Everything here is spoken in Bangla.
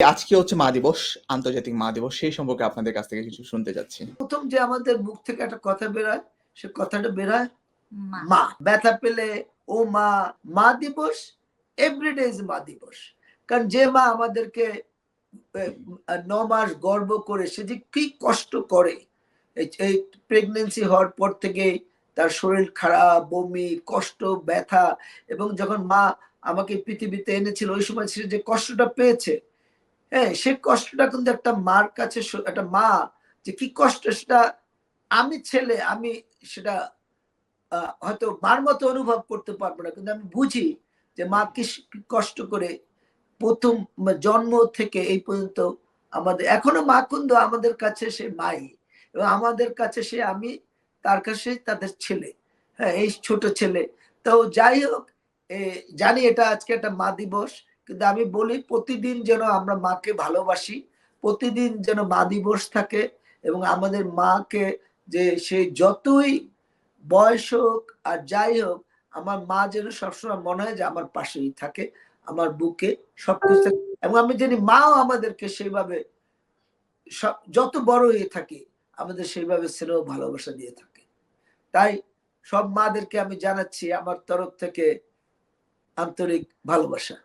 আজকে হচ্ছে মা দিবস আন্তর্জাতিক মা দিবস সেই সম্পর্কে আপনাদের কাছ থেকে কিছু শুনতে যাচ্ছি প্রথম যে আমাদের মুখ থেকে একটা কথা বেরোয় সে কথাটা বেরোয় মা। মা। ব্যথা পেলে ও মা মা দিবস এভরিডে ইজ মা দিবস। কারণ যে মা আমাদেরকে ন মাস গর্ব করে সে যে কি কষ্ট করে এই- এই প্রেগনেন্সি হওয়ার পর থেকে তার শরীর খারাপ বমি কষ্ট ব্যথা এবং যখন মা আমাকে পৃথিবীতে এনেছিল ওই সময় সে যে কষ্টটা পেয়েছে হ্যাঁ সে কষ্টটা কিন্তু একটা মার কাছে একটা মা, যে কি কষ্ট সেটা আমি ছেলে, আমি সেটা হয়তো মার মতো অনুভব করতে পারব না। কিন্তু আমি বুঝি যে মা কি কষ্ট করে প্রথম জন্ম থেকে এই পর্যন্ত আমাদের, এখনও মা কিন্তু আমাদের কাছে সে মাই এবং আমাদের কাছে সে আমি, তার কাছে তাদের ছেলে। হ্যাঁ এই ছোট ছেলে। তো যাই হোক জানি এটা আজকে একটা মা দিবস। কিন্তু আমি বলি প্রতিদিন যেন আমরা মাকে ভালোবাসি, প্রতিদিন যেন মা দিবস থাকে এবং আমাদের মাকে যে সে যতই বয়স হোক আর যাই হোক, আমার মা যেন সবসময় মনে হয় যে আমার পাশেই থাকে, আমার বুকে সবকিছু থাকে। এবং আমি জানি মাও আমাদেরকে সেইভাবে যত বড় হয়ে থাকি, আমাদের সেইভাবে স্নেহ ভালোবাসা দিয়ে থাকে তাই সব মাদেরকে আমি জানাচ্ছি আমার তরফ থেকে আন্তরিক ভালোবাসা